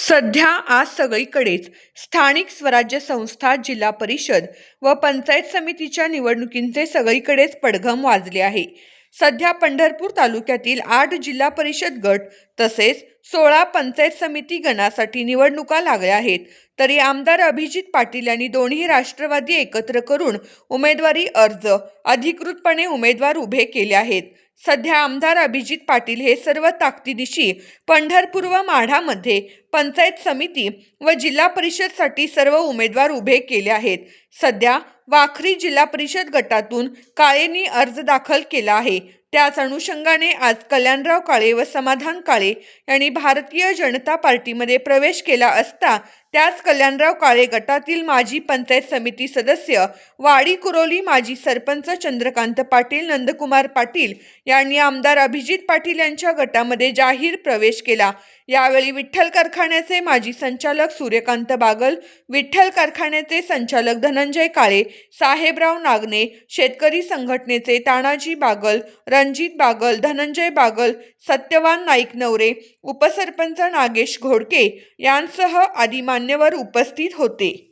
सध्या आज सगळीकडेच स्थानिक स्वराज्य संस्था जिल्हा परिषद व पंचायत समितीच्या निवडणुकींचे सगळीकडेच पडघम वाजले आहे. सध्या पंढरपूर तालुक्यातील आठ जिल्हा परिषद गट तसेच सोळा पंचायत समिती गणासाठी निवडणुका लागल्या आहेत. तरी आमदार अभिजित पाटील यांनी दोन्ही राष्ट्रवादी एकत्र करून उमेदवारी अर्ज अधिकृतपणे उमेदवार उभे केले आहेत. सध्या आमदार अभिजित पाटील हे सर्व ताकदीनिशी पंढरपूर व माढामध्ये पंचायत समिती व जिल्हा परिषदसाठी सर्व उमेदवार उभे केले आहेत. सध्या वाखरी जिल्हा परिषद गटातून काळेंनी अर्ज दाखल केला आहे. त्याच अनुषंगाने आज कल्याणराव काळे व समाधान काळे यांनी भारतीय जनता पार्टीमध्ये प्रवेश केला असता त्याच कल्याणराव काळे गटातील माजी पंचायत समिती सदस्य वाडी कुरोली माजी सरपंच चंद्रकांत पाटील नंदकुमार पाटील यांनी आमदार अभिजित पाटील यांच्या गटामध्ये जाहीर प्रवेश केला. यावेळी विठ्ठल कारखान्याचे माजी संचालक सूर्यकांत बागल विठ्ठल कारखान्याचे संचालक धनंजय काळे साहेबराव नागने शेतकरी संघटनेचे तानाजी बागल रणजित बागल धनंजय बागल सत्यवान नाईक नवरे उपसरपंच नागेश घोडके यांसह आदी मान्यवर उपस्थित होते.